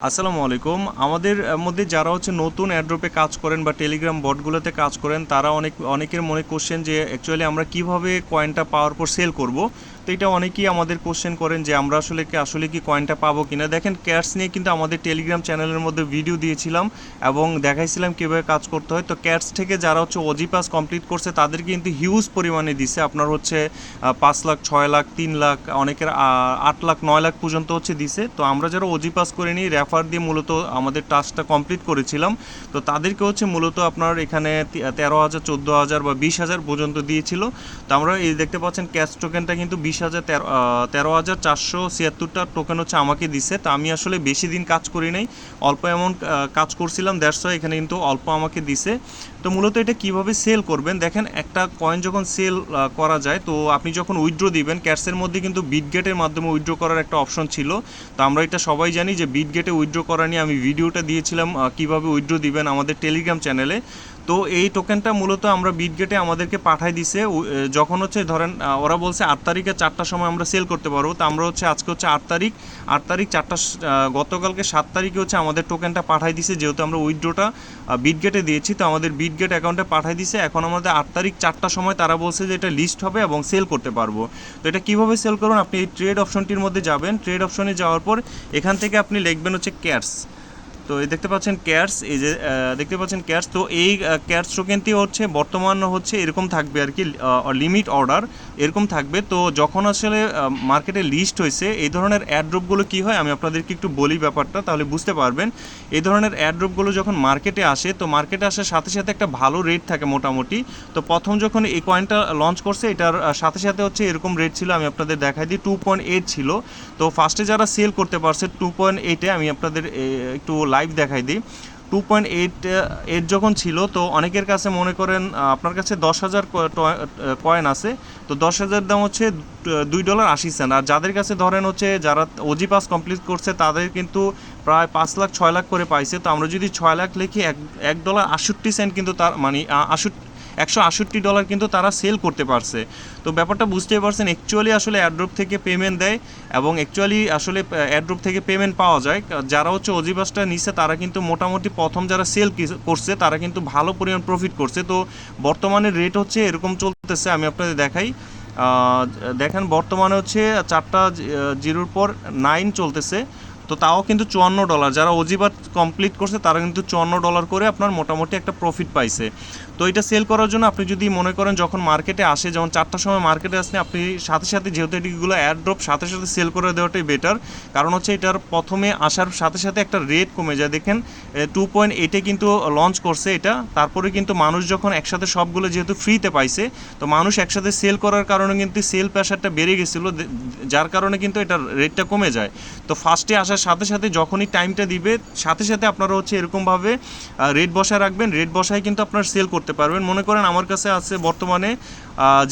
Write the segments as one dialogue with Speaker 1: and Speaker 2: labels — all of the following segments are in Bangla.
Speaker 1: আসসালামু আলাইকুম। আমাদের মধ্যে যারা হচ্ছে নতুন অ্যাড্রপে কাজ করেন বা টেলিগ্রাম বটগুলোতে কাজ করেন, তারা অনেক, অনেকের মনে কোশ্চেন যে অ্যাকচুয়ালি আমরা কীভাবে কয়েনটা পাওয়ার পর সেল করব। এটা অনেকেই আমাদের কোশ্চেন করেন যে আমরা আসলে কি আসলে কি কয়েনটা পাবো কিনা। দেখেন ক্যাশ নিয়ে কিন্তু আমাদের টেলিগ্রাম চ্যানেলের মধ্যে ভিডিও দিয়েছিলাম এবং দেখাইছিলাম কীভাবে কাজ করতে হয়। তো ক্যাশ থেকে যারা হচ্ছে ওজি পাস কমপ্লিট করছে, তাদের কিন্তু হিউজ পরিমাণে দিছে। আপনার হচ্ছে পাঁচ লাখ, ছয় লাখ, তিন লাখ, অনেকের আট লাখ, নয় লাখ পর্যন্ত হচ্ছে দিছে। তো আমরা যারা ওজি পাস করে নিই রেফার দিয়ে মূলত আমাদের টাস্কটা কমপ্লিট করেছিলাম। তো তাদেরকে হচ্ছে মূলত আপনার এখানে তেরো হাজার, চোদ্দ হাজার বা বিশ হাজার পর্যন্ত দিয়েছিল। তো আমরা এই দেখতে পাচ্ছেন ক্যাশ টোকেনটা কিন্তু বিশ হাজার তেরো তেরো হাজার চারশো ছিয়াত্তরটা টোকেন হচ্ছে আমাকে দিছে। তো আমি আসলে বেশি দিন কাজ করি নাই, অল্প অ্যামাউন্ট কাজ করছিলাম দেড়শো এখানে কিন্তু অল্প আমাকে দিছে। তো মূলত এটা কীভাবে সেল করবেন? দেখেন, একটা কয়েন যখন সেল করা যায়, তো আপনি যখন উইথড্র দিবেন ক্যাশের মধ্যে কিন্তু বিটগেটের মাধ্যমে উইথড্র করার একটা অপশন ছিল। তো আমরা এটা সবাই জানি যে বিটগেটে উইথড্র করা নিয়ে আমি ভিডিওটা দিয়েছিলাম কীভাবে উইথড্র দিবেন আমাদের টেলিগ্রাম চ্যানেলে তো এই টোকেনটা মূলত আমরা বিটগেটে আমাদেরকে পাঠাই দিছে। যখন হচ্ছে ধরেন ওরা বলছে আট তারিখে চারটার সময় আমরা সেল করতে পারব। তো আমরা হচ্ছে আজকে হচ্ছে আট তারিখ। আট তারিখ চারটা গতকালকে সাত তারিখে হচ্ছে আমাদের টোকেনটা পাঠাই দিছে। যেহেতু আমরা উইথড্রোটা বিটগেটে দিয়েছি, তো আমাদের বিটগেট অ্যাকাউন্টে পাঠাই দিছে। এখন আমাদের আট তারিখ চারটার সময় তারা বলছে যে এটা লিস্ট হবে এবং সেল করতে পারব। তো এটা কীভাবে সেল করুন? আপনি এই ট্রেড অপশনটির মধ্যে যাবেন। ট্রেড অপশনে যাওয়ার পর এখান থেকে আপনি লিখবেন হচ্ছে ক্যাটস তো এই দেখতে পাচ্ছেন ক্যাটস এই যে দেখতে পাচ্ছেন ক্যাটস তো এই ক্যাটস টোকেনটি হচ্ছে, বর্তমান হচ্ছে এরকম থাকবে আর কি লিমিট অর্ডার এরকম থাকবে। তো যখন আসলে মার্কেটে লিস্ট হয়েছে, এই ধরনের অ্যাড্রপগুলো কি হয়, আমি আপনাদেরকে একটু বলি ব্যাপারটা, তাহলে বুঝতে পারবেন। এই ধরনের অ্যাড্রপগুলো যখন মার্কেটে আসে, তো মার্কেটে আসার সাথে সাথে একটা ভালো রেট থাকে মোটামুটি। তো প্রথম যখন এই কয়েনটা লঞ্চ করছে, এটার সাথে সাথে হচ্ছে এরকম রেট ছিল, আমি আপনাদের দেখাই দিই টু পয়েন্ট এইট ছিল। তো ফার্স্টে যারা সেল করতে পারছে টু পয়েন্ট এইটে আমি আপনাদের একটু লাইভ দেখাই দিই। টু পয়েন্ট এইট এইট যখন ছিল, তো অনেকের কাছে মনে করেন আপনার কাছে দশ হাজার কয়েন আছে, তো দশ হাজার দাম হচ্ছে দুই ডলার আশি সেন্ট আর যাদের কাছে ধরেন হচ্ছে, যারা ওজি পাস কমপ্লিট করছে, তাদের কিন্তু প্রায় পাঁচ লাখ, ছয় লাখ করে পাইছে। তো আমরা যদি ছয় লাখ লিখি, এক এক ডলার আষট্টি সেন্ট কিন্তু তার মানে আষট্টি একশো আষট্টি ডলার কিন্তু তারা সেল করতে পারছে। তো ব্যাপারটা বুঝতেই পারছেন অ্যাকচুয়ালি আসলে অ্যাড্রপ থেকে পেমেন্ট দেয় এবং অ্যাকচুয়ালি আসলে অ্যাড্রপ থেকে পেমেন্ট পাওয়া যায়। যারা হচ্ছে অজিবাসটা নিচ্ছে তারা কিন্তু মোটামুটি প্রথম যারা সেল করছে, তারা কিন্তু ভালো পরিমাণ প্রফিট করছে। তো বর্তমানে রেট হচ্ছে এরকম চলতেছে, আমি আপনাদের দেখাই। দেখেন, বর্তমানে হচ্ছে চারটা জিরোর পর নাইন চলতেছে। তো তাও কিন্তু চুয়ান্ন ডলার যারা অজিবাত কমপ্লিট করছে, তারা কিন্তু চুয়ান্ন ডলার করে আপনার মোটামুটি একটা প্রফিট পাইছে। তো এটা সেল করার জন্য আপনি যদি মনে করেন যখন মার্কেটে আসে, যেমন চারটার সময় মার্কেটে আসলে আপনি সাথে সাথে যেহেতু এটিগুলো অ্যাড ড্রপ সাথে সাথে সেল করে দেওয়াটাই বেটার কারণ হচ্ছে এটার প্রথমে আসার সাথে সাথে একটা রেট কমে যায়। দেখেন টু পয়েন্ট এইটে কিন্তু লঞ্চ করছে এটা। তারপরে কিন্তু মানুষ যখন একসাথে সবগুলো যেহেতু ফ্রিতে পাইছে, তো মানুষ একসাথে সেল করার কারণে কিন্তু সেল প্রেশারটা বেড়ে গেছিল। যার কারণে কিন্তু এটার রেটটা কমে যায়। তো ফার্স্টে আসার সাথে সাথে যখনই টাইমটা দিবে, সাথে সাথে আপনারা হচ্ছে এরকমভাবে রেট বসায় রাখবেন। রেট বসায় কিন্তু আপনার সেল করতে পারবেন। মনে করেন আমার কাছে আছে বর্তমানে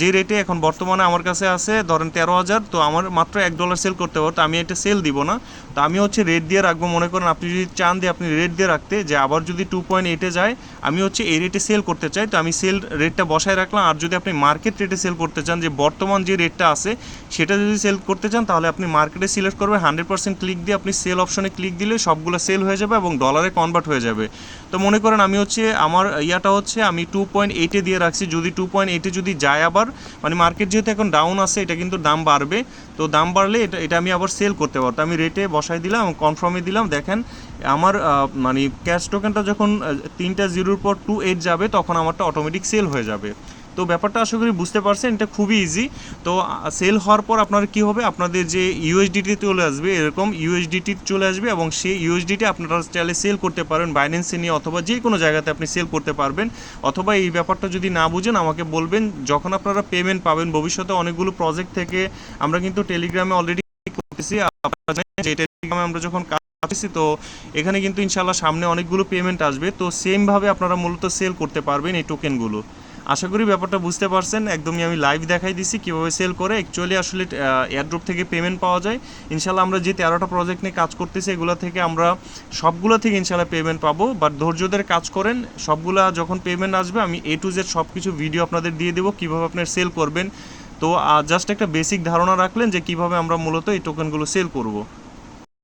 Speaker 1: যে রেটে এখন বর্তমানে আমার কাছে আছে, ধরেন তেরো হাজার, তো আমার মাত্র এক ডলার সেল করতে পারব তো আমি এটা সেল দিব না। তো আমি হচ্ছে রেট দিয়ে রাখব। মনে করেন আপনি যদি চান দিয়ে আপনি রেট দিয়ে রাখতে, যে আবার যদি টু পয়েন্ট এইটে যায়, আমি হচ্ছে এই রেটে সেল করতে চাই। তো আমি সেল রেটটা বসায় রাখলাম। আর যদি আপনি মার্কেট রেটে সেল করতে চান, যে বর্তমান যে রেটটা আছে, সেটা যদি সেল করতে চান, তাহলে আপনি মার্কেটে সিলেক্ট করবেন। হান্ড্রেড পার্সেন্ট ক্লিক দিয়ে আপনি সেল অপশনে ক্লিক দিলে সবগুলো সেল হয়ে যাবে এবং ডলারে কনভার্ট হয়ে যাবে। তো মনে করেন আমি হচ্ছে আমার ইয়াটা হচ্ছে আমি টু পয়েন্ট এইটে দিয়ে রাখছি। যদি টু পয়েন্ট এইটে যদি যায় আবার মানে মার্কেট যেহেতু এখন ডাউন আছে, এটা কিন্তু দাম বাড়বে। তো দাম বাড়লে এটা এটা আমি আবার সেল করতে পারব। আমি রেটে বসাই দিলাম কনফার্মে দিলাম। দেখেন আমার মানে ক্যাশ টোকেনটা যখন তিনটা জিরোর পর টু এইট যাবে, তখন আমারটা অটোমেটিক সেল হয়ে যাবে। তো ব্যাপারটা আশা করি বুঝতে পারছেন, এটা খুবই ইজি তো সেল হওয়ার পর আপনার কি হবে? আপনাদের যে ইউএসডিটি চলে আসবে, এরকম ইউএসডিটি চলে আসবে এবং সেই ইউএসডিটি আপনারা চাইলে সেল করতে পারেন বাইন্যান্সে নিয়ে অথবা যে কোনো জায়গাতে আপনি সেল করতে পারবেন। অথবা এই ব্যাপারটা যদি না বুঝেন, আমাকে বলবেন, যখন আপনারা পেমেন্ট পাবেন, ভবিষ্যতে অনেকগুলো প্রজেক্ট থেকে আমরা কিন্তু টেলিগ্রামে অলরেডি করতেছি যে টেলিগ্রামে আমরা যখন কাজ তো এখানে কিন্তু ইনশাল্লাহ সামনে অনেকগুলো পেমেন্ট আসবে। তো সেমভাবে আপনারা মূলত সেল করতে পারবেন এই টোকেনগুলো আশা করি ব্যাপারটা বুঝতে পারছেন। একদমই আমি লাইভ দেখাই দিছি কীভাবে সেল করে। অ্যাকচুয়ালি আসলে এয়ারড্রপ থেকে পেমেন্ট পাওয়া যায়। ইনশাল্লাহ আমরা যে তেরোটা প্রজেক্ট নিয়ে কাজ করতেছি, এগুলো থেকে আমরা সবগুলো থেকে ইনশাল্লাহ পেমেন্ট পাবো। বাট ধৈর্য ধরে কাজ করেন। সবগুলা যখন পেমেন্ট আসবে, আমি এ টু জেড সব কিছু ভিডিও আপনাদের দিয়ে দেবো, কীভাবে আপনার সেল করবেন। তো জাস্ট একটা বেসিক ধারণা রাখলেন যে কীভাবে আমরা মূলত এই টোকেনগুলো সেল করব।